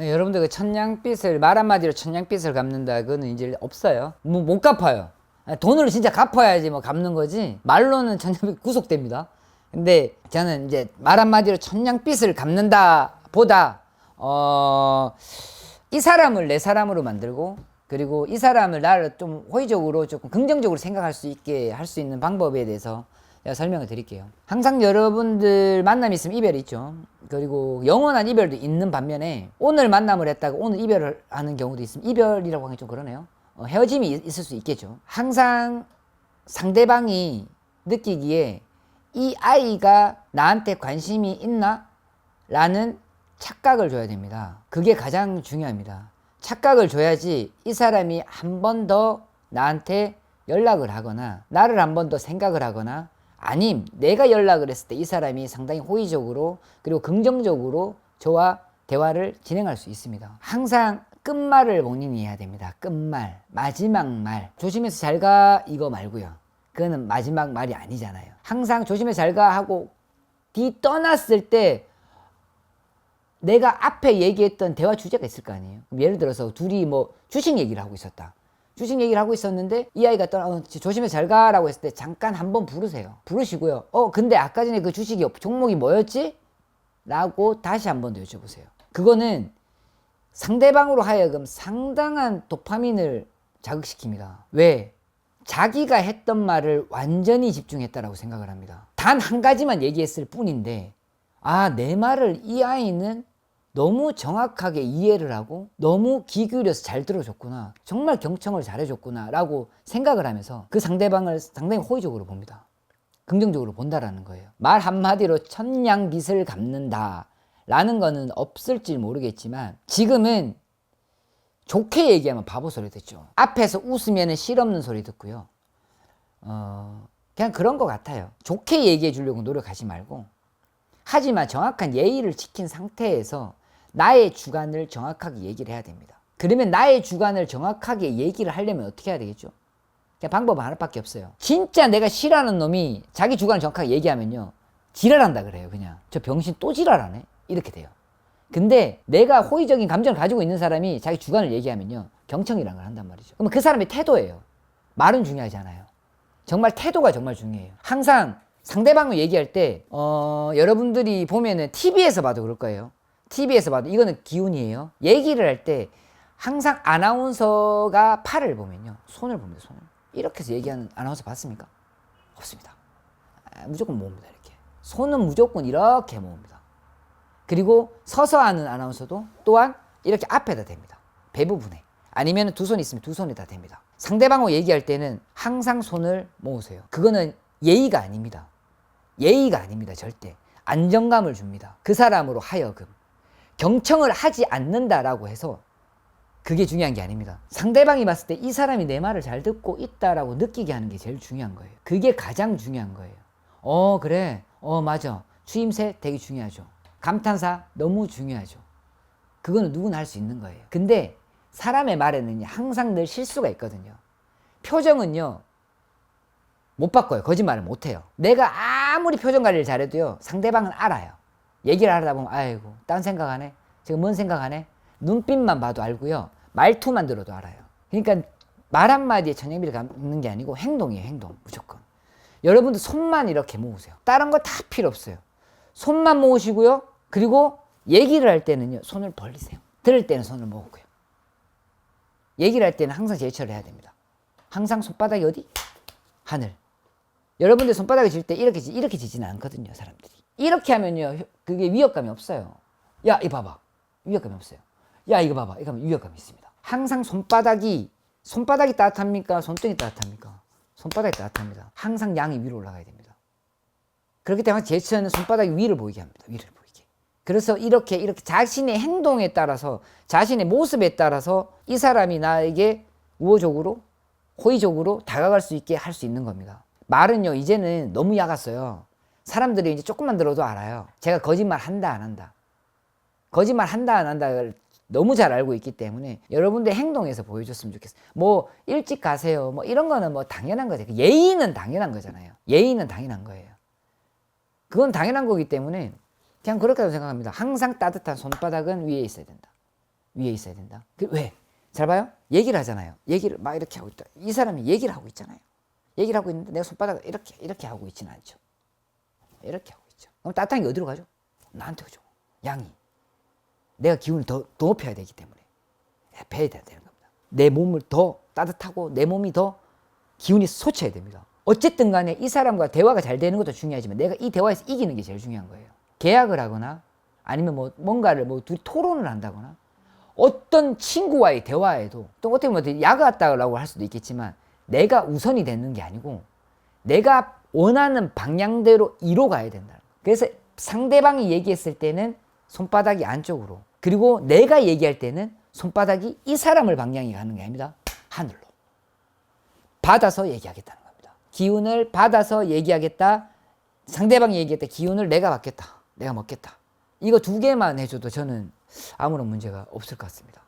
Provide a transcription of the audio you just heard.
네, 여러분들 그 천냥빚을 말 한마디로 천냥빚을 갚는다 그거는 이제 없어요. 뭐 못 갚아요. 아, 돈으로 진짜 갚아야지 뭐 갚는 거지. 말로는 천냥빚 구속됩니다. 근데 저는 이제 말 한마디로 천냥빚을 갚는다 보다 어. 이 사람을 내 사람으로 만들고 그리고 이 사람을 나를 좀 호의적으로 조금 긍정적으로 생각할 수 있게 할 수 있는 방법에 대해서 제가 설명을 드릴게요. 항상 여러분들 만남이 있으면 이별이 있죠. 그리고 영원한 이별도 있는 반면에 오늘 만남을 했다가 오늘 이별을 하는 경우도 있으면 이별이라고 하기 좀 그러네요. 어, 헤어짐이 있- 있을 수 있겠죠. 항상 상대방이 느끼기에 이 아이가 나한테 관심이 있나? 라는 착각을 줘야 됩니다. 그게 가장 중요합니다. 착각을 줘야지 이 사람이 한 번 더 나한테 연락을 하거나 나를 한 번 더 생각을 하거나 아님 내가 연락을 했을 때 이 사람이 상당히 호의적으로 그리고 긍정적으로 저와 대화를 진행할 수 있습니다. 항상 끝말을 본인이 해야 됩니다. 끝말, 마지막 말. 조심해서 잘 가 이거 말고요. 그거는 마지막 말이 아니잖아요. 항상 조심해서 잘 가 하고 뒤 떠났을 때 내가 앞에 얘기했던 대화 주제가 있을 거 아니에요. 예를 들어서 둘이 뭐 주식 얘기를 하고 있었다. 주식 얘기를 하고 있었는데 이 아이가 떠나 어, 조심해 잘 가라고 했을 때 잠깐 한번 부르세요. 부르시고요. 어 근데 아까 전에 그 주식이 종목이 뭐였지? 라고 다시 한 번 더 여쭤보세요. 그거는 상대방으로 하여금 상당한 도파민을 자극시킵니다. 왜? 자기가 했던 말을 완전히 집중했다라고 생각을 합니다. 단 한 가지만 얘기했을 뿐인데, 아, 내 말을 이 아이는 너무 정확하게 이해를 하고 너무 귀 기울여서 잘 들어줬구나. 정말 경청을 잘해줬구나. 라고 생각을 하면서 그 상대방을 상당히 호의적으로 봅니다. 긍정적으로 본다라는 거예요. 말 한마디로 천냥빚을 갚는다. 라는 거는 없을지 모르겠지만 지금은 좋게 얘기하면 바보 소리 듣죠. 앞에서 웃으면 실없는 소리 듣고요. 어, 그냥 그런 것 같아요. 좋게 얘기해 주려고 노력하지 말고 하지만 정확한 예의를 지킨 상태에서 나의 주관을 정확하게 얘기를 해야 됩니다. 그러면 나의 주관을 정확하게 얘기를 하려면 어떻게 해야 되겠죠? 방법은 하나밖에 없어요. 진짜 내가 싫어하는 놈이 자기 주관을 정확하게 얘기하면요. 지랄한다 그래요, 그냥. 저 병신 또 지랄하네? 이렇게 돼요. 근데 내가 호의적인 감정을 가지고 있는 사람이 자기 주관을 얘기하면요. 경청이라는 걸 한단 말이죠. 그러면 그 사람의 태도예요. 말은 중요하지 않아요. 정말 태도가 정말 중요해요. 항상 상대방을 얘기할 때, 어, 여러분들이 보면은 TV에서 봐도 그럴 거예요. TV에서 봐도 이거는 기운이에요. 얘기를 할 때 항상 아나운서가 팔을 보면요. 손을 봅니다, 손을. 이렇게 해서 얘기하는 아나운서 봤습니까? 없습니다. 아, 무조건 모읍니다, 이렇게. 손은 무조건 이렇게 모읍니다. 그리고 서서 하는 아나운서도 또한 이렇게 앞에다 댑니다. 배 부분에. 아니면 두 손 있으면 두 손에다 댑니다. 상대방하고 얘기할 때는 항상 손을 모으세요. 그거는 예의가 아닙니다. 예의가 아닙니다, 절대. 안정감을 줍니다. 그 사람으로 하여금. 경청을 하지 않는다라고 해서 그게 중요한 게 아닙니다. 상대방이 봤을 때 이 사람이 내 말을 잘 듣고 있다라고 느끼게 하는 게 제일 중요한 거예요. 그게 가장 중요한 거예요. 어, 그래. 어, 맞아. 추임새 되게 중요하죠. 감탄사 너무 중요하죠. 그거는 누구나 할 수 있는 거예요. 근데 사람의 말에는 항상 늘 실수가 있거든요. 표정은요, 못 바꿔요. 거짓말을 못 해요. 내가 아무리 표정 관리를 잘해도요, 상대방은 알아요. 얘기를 하다 보면, 아이고, 딴 생각하네? 지금 뭔 생각하네? 눈빛만 봐도 알고요. 말투만 들어도 알아요. 그러니까 말 한마디에 천냥비를 갚는 게 아니고 행동이에요, 행동. 무조건. 여러분들 손만 이렇게 모으세요. 다른 거 다 필요 없어요. 손만 모으시고요. 그리고 얘기를 할 때는요, 손을 벌리세요. 들을 때는 손을 모으고요. 얘기를 할 때는 항상 제스처를 해야 됩니다. 항상 손바닥이 어디? 하늘. 여러분들 손바닥을 질때 이렇게, 지- 이렇게 지지는 않거든요, 사람들이. 이렇게 하면요, 효- 그게 위협감이 없어요. 야, 이거 봐봐. 위협감이 없어요. 야, 이거 봐봐. 이거 하면 위협감이 있습니다. 항상 손바닥이, 손바닥이 따뜻합니까? 손등이 따뜻합니까? 손바닥이 따뜻합니다. 항상 양이 위로 올라가야 됩니다. 그렇기 때문에 제스처는 손바닥이 위를 보이게 합니다. 위를 보이게. 그래서 이렇게 이렇게 자신의 행동에 따라서 자신의 모습에 따라서 이 사람이 나에게 우호적으로 호의적으로 다가갈 수 있게 할 수 있는 겁니다. 말은요 이제는 너무 약았어요. 사람들이 이제 조금만 들어도 알아요. 제가 거짓말 한다 안 한다. 거짓말 한다 안 한다를 너무 잘 알고 있기 때문에 여러분들 행동에서 보여줬으면 좋겠어요. 뭐 일찍 가세요. 뭐 이런 거는 뭐 당연한 거죠. 예의는 당연한 거잖아요. 예의는 당연한 거예요. 그건 당연한 거기 때문에 그냥 그렇게 생각합니다. 항상 따뜻한 손바닥은 위에 있어야 된다. 위에 있어야 된다. 그 왜? 잘 봐요. 얘기를 하잖아요. 얘기를 막 이렇게 하고 있다. 이 사람이 얘기를 하고 있잖아요. 얘기를 하고 있는데 내가 손바닥을 이렇게 이렇게 하고 있지는 않죠. 이렇게 하고 있죠. 그럼 따뜻한 게 어디로 가죠? 나한테 오죠. 양이. 내가 기운을 더, 더 높여야 되기 때문에 배야 되는 겁니다. 내 몸을 더 따뜻하고 내 몸이 더 기운이 솟아야 됩니다. 어쨌든 간에 이 사람과 대화가 잘 되는 것도 중요하지만 내가 이 대화에서 이기는 게 제일 중요한 거예요. 계약을 하거나 아니면 뭐 뭔가를 뭐 둘이 토론을 한다거나 어떤 친구와의 대화에도 또 어떻게 보면 약 같다고 할 수도 있겠지만 내가 우선이 되는 게 아니고 내가 원하는 방향대로 이로 가야 된다. 그래서 상대방이 얘기했을 때는 손바닥이 안쪽으로 그리고 내가 얘기할 때는 손바닥이 이 사람을 방향이 가는 게 아닙니다. 하늘로. 받아서 얘기하겠다는 겁니다. 기운을 받아서 얘기하겠다. 상대방이 얘기했다. 기운을 내가 받겠다. 내가 먹겠다. 이거 두 개만 해줘도 저는 아무런 문제가 없을 것 같습니다.